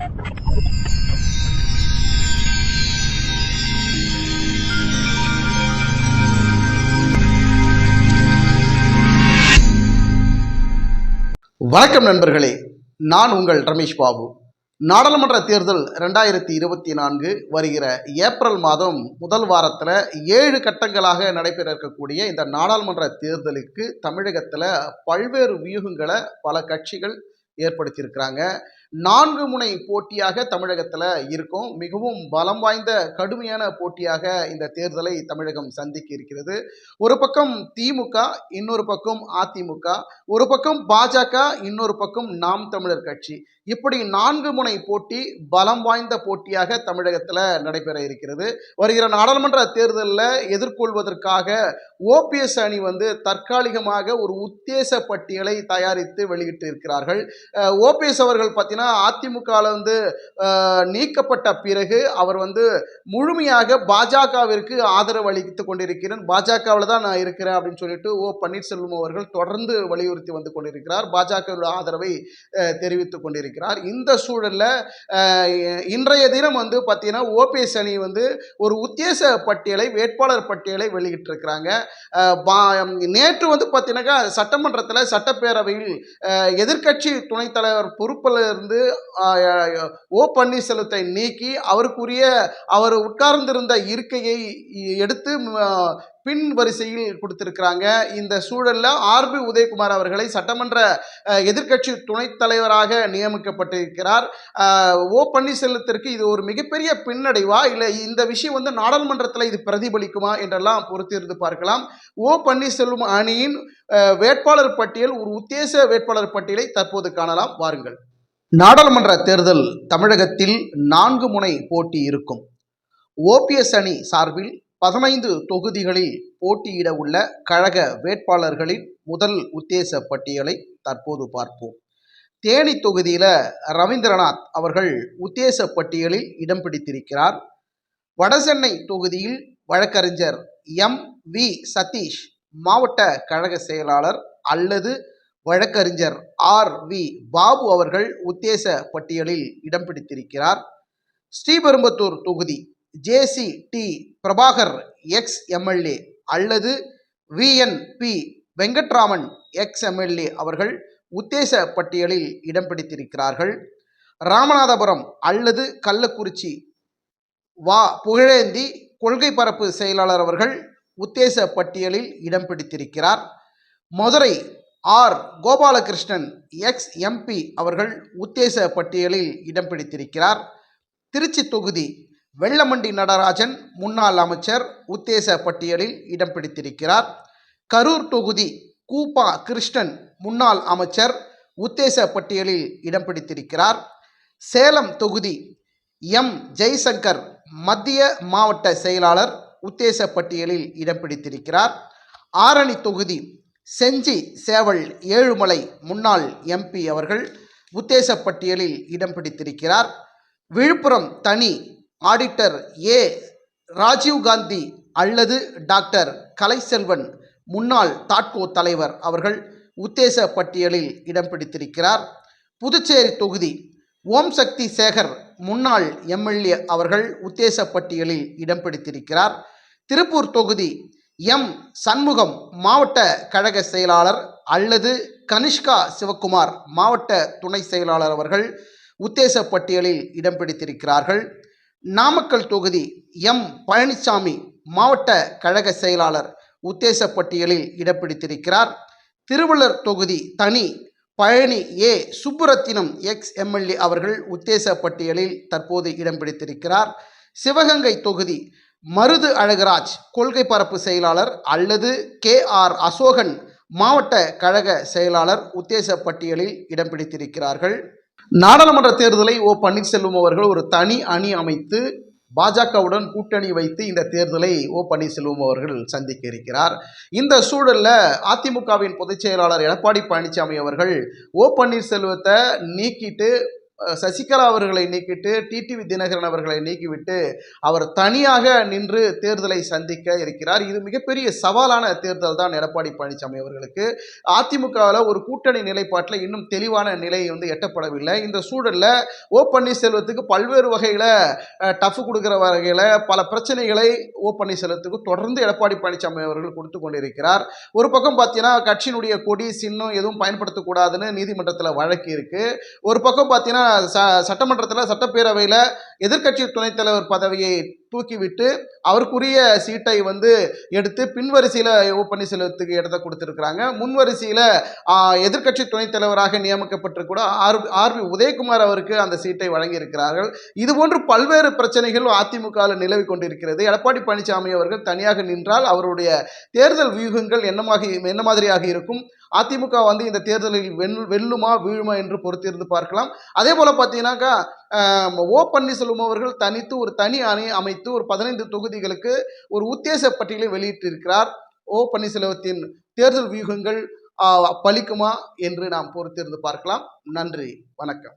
வணக்கம் நண்பர்களே. நான் உங்கள் ரமேஷ் பாபு. நாடாளுமன்ற தேர்தல் ரெண்டாயிரத்தி இருபத்தி நான்கு வருகிற ஏப்ரல் மாதம் முதல் வாரத்தில் ஏழு கட்டங்களாக நடைபெற இருக்கக்கூடிய இந்த நாடாளுமன்ற தேர்தலுக்கு தமிழகத்தில் பல்வேறு வியூகங்களை பல கட்சிகள் ஏற்படுத்தியிருக்கிறாங்க. நான்கு முனை போட்டியாக தமிழகத்தில் இருக்கும். மிகவும் பலம் வாய்ந்த கடுமையான போட்டியாக இந்த தேர்தலை தமிழகம் சந்திக்க இருக்கிறது. ஒரு பக்கம் திமுக இன்னொரு பக்கம் அதிமுக ஒரு பக்கம் பாஜக இன்னொரு பக்கம் நாம் தமிழர் கட்சி. இப்படி நான்கு முனை போட்டி பலம் வாய்ந்த போட்டியாக தமிழகத்தில் நடைபெற இருக்கிறது. வருகிற நாடாளுமன்ற தேர்தலில் எதிர்கொள்வதற்காக ஓபிஎஸ் அணி வந்து தற்காலிகமாக ஒரு உத்தேச பட்டியலை தயாரித்து வெளியிட்டு இருக்கிறார்கள். ஓபிஎஸ் அவர்கள் பார்த்தீங்கன்னா அதிமுகவில் வந்து நீக்கப்பட்ட பிறகு அவர் வந்து முழுமையாக பாஜகவிற்கு ஆதரவு அளித்து கொண்டிருக்கிறேன் பாஜகவில் தான் நான் இருக்கிறேன் அப்படின்னு சொல்லிட்டு ஓ பன்னீர்செல்வம் அவர்கள் தொடர்ந்து வலியுறுத்தி வந்து கொண்டிருக்கிறார். பாஜகவுடைய ஆதரவை தெரிவித்துக் கொண்டிருக்கிறார். இந்த சூழலில் இன்றைய தினம் வந்து பார்த்தீங்கன்னா ஓபிஎஸ் அணி வந்து ஒரு உத்தேச பட்டியலை வேட்பாளர் பட்டியலை வெளியிட்டிருக்கிறாங்க. பா- நேற்று வந்து பார்த்தீங்கன்னாக்கா சட்டமன்றத்தில் சட்டப்பேரவையில் எதிர்கட்சி எதிர்க்கட்சி துணைத் தலைவர் பொறுப்பில் இருந்து ஓ பன்னீர்செல்வத்தை நீக்கி அவருக்குரிய அவர் உட்கார்ந்திருந்த இருக்கையை எடுத்து பின் வரிசையில் கொடுத்திருக்கிறாங்க. இந்த சூழலில் ஆர்பி உதயகுமார் அவர்களை சட்டமன்ற எதிர்க்கட்சி துணைத் தலைவராக நியமிக்கப்பட்டிருக்கிறார். ஓ பன்னீர்செல்வத்திற்கு இது ஒரு மிகப்பெரிய பின்னடைவா? இல்லை இந்த விஷயம் வந்து நாடாளுமன்றத்தில் இது பிரதிபலிக்குமா? என்றெல்லாம் பொறுத்திருந்து பார்க்கலாம். ஓ பன்னீர்செல்வம் அணியின் வேட்பாளர் பட்டியல் ஒரு உத்தேச வேட்பாளர் பட்டியலை தற்போது காணலாம். வாருங்கள். நாடாளுமன்ற தேர்தல் தமிழகத்தில் நான்கு முனை போட்டி இருக்கும். ஓபிஎஸ் அணி சார்பில் பதினைந்து தொகுதிகளில் போட்டியிட உள்ள கழக வேட்பாளர்களின் முதல் உத்தேச பட்டியலை தற்போது பார்ப்போம். தேனி தொகுதியில் ரவீந்திரநாத் அவர்கள் உத்தேச பட்டியலில் இடம் பிடித்திருக்கிறார். வடசென்னை தொகுதியில் வழக்கறிஞர் எம் வி சதீஷ் மாவட்ட கழக செயலாளர் அல்லது வழக்கறிஞர் ஆர் வி பாபு அவர்கள் உத்தேச பட்டியலில் இடம் பிடித்திருக்கிறார். ஸ்ரீபெரும்புத்தூர் தொகுதி JC D Prabhakar ex MLA அல்லது விஎன்பி வெங்கட்ராமன் எக்ஸ் எம்எல்ஏ அவர்கள் உத்தேச பட்டியலில் இடம் பிடித்திருக்கிறார்கள். ராமநாதபுரம் அல்லது கள்ளக்குறிச்சி வா. புகழேந்தி கொள்கை பரப்பு செயலாளர் அவர்கள் உத்தேச பட்டியலில் இடம் பிடித்திருக்கிறார். Madurai R. Gopalakrishnan ex MP அவர்கள் உத்தேச பட்டியலில் இடம் பிடித்திருக்கிறார். திருச்சி தொகுதி வெள்ளமண்டி நடராஜன் முன்னாள் அமைச்சர் உத்தேச பட்டியலில் இடம் பிடித்திருக்கிறார். கரூர் தொகுதி கூப்பா கிருஷ்ணன் முன்னாள் அமைச்சர் உத்தேச பட்டியலில் இடம் பிடித்திருக்கிறார். சேலம் தொகுதி எம். ஜெய்சங்கர் மத்திய மாவட்ட செயலாளர் உத்தேச பட்டியலில் இடம் பிடித்திருக்கிறார். ஆரணி தொகுதி செஞ்சி சேவல் ஏழுமலை முன்னாள் எம்பி அவர்கள் உத்தேச பட்டியலில் இடம் பிடித்திருக்கிறார். விழுப்புரம் தனி ஆடிட்டர் ஏ. ராஜீவ்காந்தி அல்லது டாக்டர் கலைசெல்வன் முன்னாள் தாட்கோ தலைவர் அவர்கள் உத்தேச பட்டியலில் இடம் பிடித்திருக்கிறார். புதுச்சேரி தொகுதி ஓம் சக்தி சேகர் முன்னாள் எம்எல்ஏ அவர்கள் உத்தேச பட்டியலில் இடம் பிடித்திருக்கிறார். திருப்பூர் தொகுதி எம். சண்முகம் மாவட்ட கழக செயலாளர் அல்லது கனிஷ்கா சிவக்குமார் மாவட்ட துணை செயலாளர் அவர்கள் உத்தேச பட்டியலில் இடம் பிடித்திருக்கிறார்கள். நாமக்கல் தொகுதி எம். பழனிசாமி மாவட்ட கழக செயலாளர் உத்தேச பட்டியலில் இடம் பிடித்திருக்கிறார் தொகுதி தனி Palani A. Subburathinam ex. MLA அவர்கள் உத்தேச பட்டியலில் தற்போது இடம் பிடித்திருக்கிறார் சிவகங்கை தொகுதி மருது அழகராஜ் கொள்கை பரப்பு செயலாளர் அல்லது கே. ஆர். அசோகன் மாவட்ட கழக செயலாளர் உத்தேச பட்டியலில் இடம் பிடித்திருக்கிறார்கள் நாடாளுமன்ற தேர்தலை ஓ பன்னீர்செல்வம் அவர்கள் ஒரு தனி அணி அமைத்து பாஜகவுடன் கூட்டணி வைத்து இந்த தேர்தலை ஓ பன்னீர்செல்வம் அவர்கள் சந்திக்க இருக்கிறார். இந்த சூழலில் அதிமுகவின் பொதுச் செயலாளர் எடப்பாடி பழனிசாமி அவர்கள் ஓ பன்னீர்செல்வத்தை நீக்கிட்டு சசிகலா அவர்களை நீக்கிட்டு டிடிவி தினகரன் அவர்களை நீக்கிவிட்டு அவர் தனியாக நின்று தேர்தலை சந்திக்க இருக்கிறார். இது மிகப்பெரிய சவாலான தேர்தல் தான் எடப்பாடி பழனிசாமி அவர்களுக்கு. அதிமுகவில் ஒரு கூட்டணி நிலைப்பாட்டில் இன்னும் தெளிவான நிலை வந்து எட்டப்படவில்லை. இந்த சூழலில் ஓ பன்னீர்செல்வத்துக்கு பல்வேறு வகையில் டஃப் கொடுக்குற வகையில் பல பிரச்சனைகளை ஓ பன்னீர்செல்வத்துக்கு தொடர்ந்து எடப்பாடி பழனிசாமி அவர்கள் கொடுத்து கொண்டிருக்கிறார். ஒரு பக்கம் பார்த்தீங்கன்னா கட்சியினுடைய கொடி சின்னம் எதுவும் பயன்படுத்தக்கூடாதுன்னு நீதிமன்றத்தில் வழக்கு இருக்குது ஒரு பக்கம் பார்த்தீங்கன்னா ச சட்டமன்றத்தில் சட்டப்பேரவையில் எதிர்க்கட்சி துணைத் தலைவர் பதவியை தூக்கிவிட்டு அவருக்குரிய சீட்டை வந்து எடுத்து பின்வரிசையில் ஓ பன்னீர்செல்வத்துக்கு இடத்த கொடுத்துருக்குறாங்க. முன்வரிசையில் எதிர்க்கட்சி துணைத் தலைவராக நியமிக்கப்பட்டு கூட ஆர் ஆர்பி உதயகுமார் அவருக்கு அந்த சீட்டை வழங்கியிருக்கிறார்கள். இதுபோன்று பல்வேறு பிரச்சனைகள் அதிமுகவில் நிலவி கொண்டிருக்கிறது. எடப்பாடி பழனிசாமி அவர்கள் தனியாக நின்றால் அவருடைய தேர்தல் வியூகங்கள் என்னமாக என்ன மாதிரியாக இருக்கும்? அதிமுக வந்து இந்த தேர்தலில் வெல் வெல்லுமா வீழுமா என்று பொறுத்திருந்து பார்க்கலாம். அதே போல் பார்த்தீங்கன்னாக்கா ஓ பன்னீர்செல்வம் அவர்கள் தனித்து ஒரு தனி அணி அமைத்து ஒரு பதினைந்து தொகுதிகளுக்கு ஒரு உத்தேச பட்டியலை வெளியிட்டிருக்கிறார். ஓ பன்னீர்செல்வத்தின் தேர்தல் வியூகங்கள் பலிக்குமா என்று நாம் பொறுத்திருந்து பார்க்கலாம். நன்றி வணக்கம்.